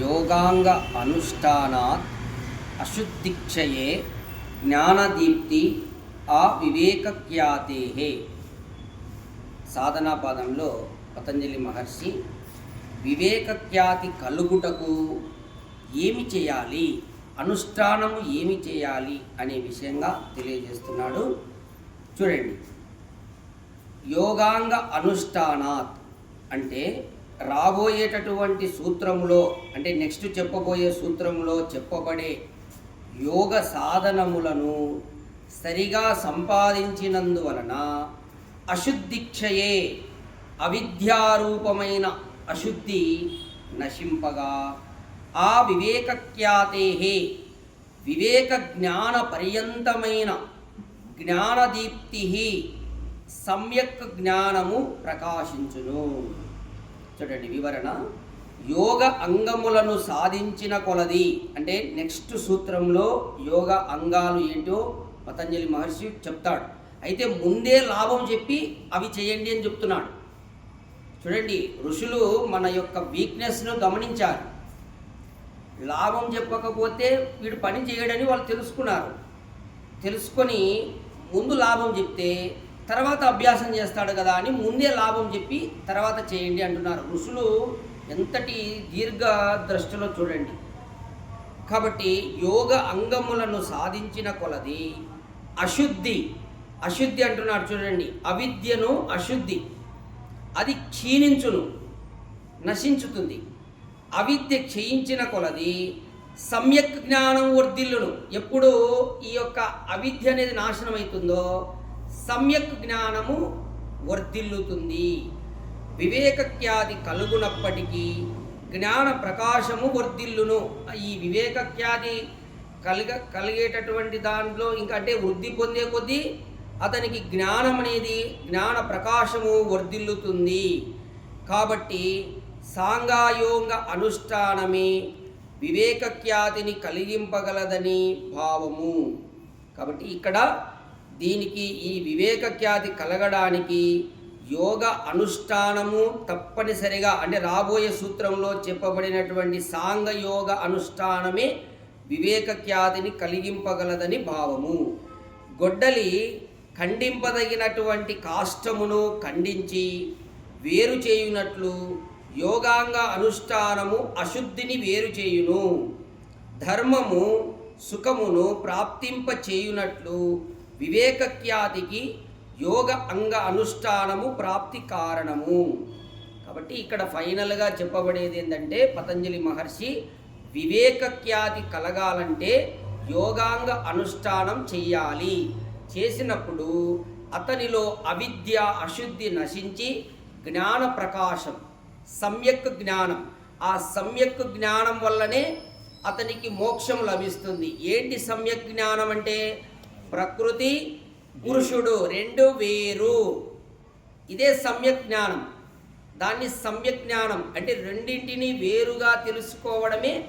యోగాంగ అనుష్ఠానాత్ అశుద్ధిక్షయే జ్ఞానదీప్తి ఆ వివేకఖ్యాతే సాధనాపాదంలో పతంజలి మహర్షి వివేకఖ్యాతి కలుగుటకు ఏమి చేయాలి? అనుష్ఠానము ఏమి చేయాలి? అనే విషయంగా తెలియజేస్తున్నాడు. చూడండి. యోగాంగ అనుష్ఠానాత్ అంటే రాబోయేటటువంటి సూత్రములో అంటే నెక్స్ట్ చెప్పబోయే సూత్రములో చెప్పబడే యోగ సాధనములను సరిగా సంపాదించినందువలన అశుద్ధిక్షయే అవిద్యారూపమైన అశుద్ధి నశింపగా. ఆ వివేకఖ్యాతే వివేక జ్ఞాన పర్యంతమైన జ్ఞానదీప్తి సమ్యక్ జ్ఞానము ప్రకాశించును. చూడండి వివరణ. యోగ అంగములను సాధించిన కొలది. అంటే నెక్స్ట్ సూత్రంలో యోగ అంగాలు ఏంటో పతంజలి మహర్షి చెప్తాడు. అయితే ముందే లాభం చెప్పి అవి చేయండి అని చెప్తున్నాడు. చూడండి ఋషులు మన యొక్క వీక్నెస్ను గమనించారు. లాభం చెప్పకపోతే వీడు పని చేయడని వాళ్ళు తెలుసుకున్నారు. తెలుసుకొని ముందు లాభం చెప్తే తర్వాత అభ్యాసం చేస్తాడు కదా అని ముందే లాభం చెప్పి తర్వాత చేయండి అంటున్నారు. ఋషులు ఎంతటి దీర్ఘ దృష్టిలో చూడండి. కాబట్టి యోగ అంగములను సాధించిన కొలది అశుద్ధి. అశుద్ధి అంటున్నాడు చూడండి. అవిద్యను అశుద్ధి. అది క్షీణించును నశించుతుంది. అవిద్య క్షయించిన కొలది సమ్యక్ జ్ఞానం వర్ధిల్లును. ఎప్పుడు ఈ యొక్క అవిద్య అనేది నాశనం అవుతుందో సమ్యక్ జ్ఞానము వర్ధిల్లుతుంది. వివేకఖ్యాతి కలుగునప్పటికీ జ్ఞాన ప్రకాశము వర్ధిల్లును. ఈ వివేకఖ్యాతి కలిగ కలిగేటటువంటి దాంట్లో ఇంకా అంటే వృద్ధి పొందే కొద్దీ అతనికి జ్ఞానం అనేది జ్ఞాన ప్రకాశము వర్ధిల్లుతుంది. కాబట్టి సాంగాయోంగ అనుష్ఠానమే వివేకఖ్యాతిని కలిగింపగలదని భావము. కాబట్టి ఇక్కడ దీనికి ఈ వివేకఖ్యాతి కలగడానికి యోగ అనుష్ఠానము తప్పనిసరిగా అంటే రాబోయే సూత్రంలో చెప్పబడినటువంటి సాంగ యోగ అనుష్ఠానమే వివేకఖ్యాతిని కలిగింపగలదని భావము. గొడ్డలి ఖండింపదగినటువంటి కాష్టమును ఖండించి వేరు చేయునట్లు యోగాంగ అనుష్ఠానము అశుద్ధిని వేరు చేయును. ధర్మము సుఖమును ప్రాప్తింప చేయునట్లు వివేకఖ్యాతికి యోగ అంగ అనుష్ఠానము ప్రాప్తి కారణము. కాబట్టి ఇక్కడ ఫైనల్గా చెప్పబడేది ఏంటంటే పతంజలి మహర్షి వివేకఖ్యాతి కలగాలంటే యోగాంగ అనుష్ఠానం చెయ్యాలి. చేసినప్పుడు అతనిలో అవిద్య అశుద్ధి నశించి జ్ఞాన ప్రకాశం సమ్యక్ జ్ఞానం. ఆ సమ్యక్ జ్ఞానం వల్లనే అతనికి మోక్షం లభిస్తుంది. ఏంటి సమ్యక్ జ్ఞానం అంటే? ప్రకృతి పురుషుడు రెండు వేరు. ఇదే సమ్యక్ జ్ఞానం. దాన్ని సమ్యక్ జ్ఞానం అంటే రెండింటిని వేరుగా తెలుసుకోవడమే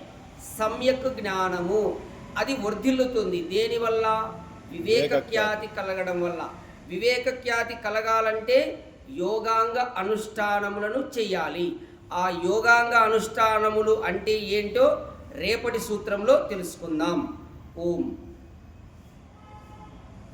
సమ్యక్ జ్ఞానము. అది వర్ధిల్లుతుంది. దేనివల్ల వివేకఖ్యాతి కలగడం వల్ల. వివేకఖ్యాతి కలగాలంటే యోగాంగ అనుష్ఠానములను చెయ్యాలి ఆ యోగాంగ అనుష్ఠానములు అంటే ఏంటో రేపటి సూత్రంలో తెలుసుకుందాం. ఓం.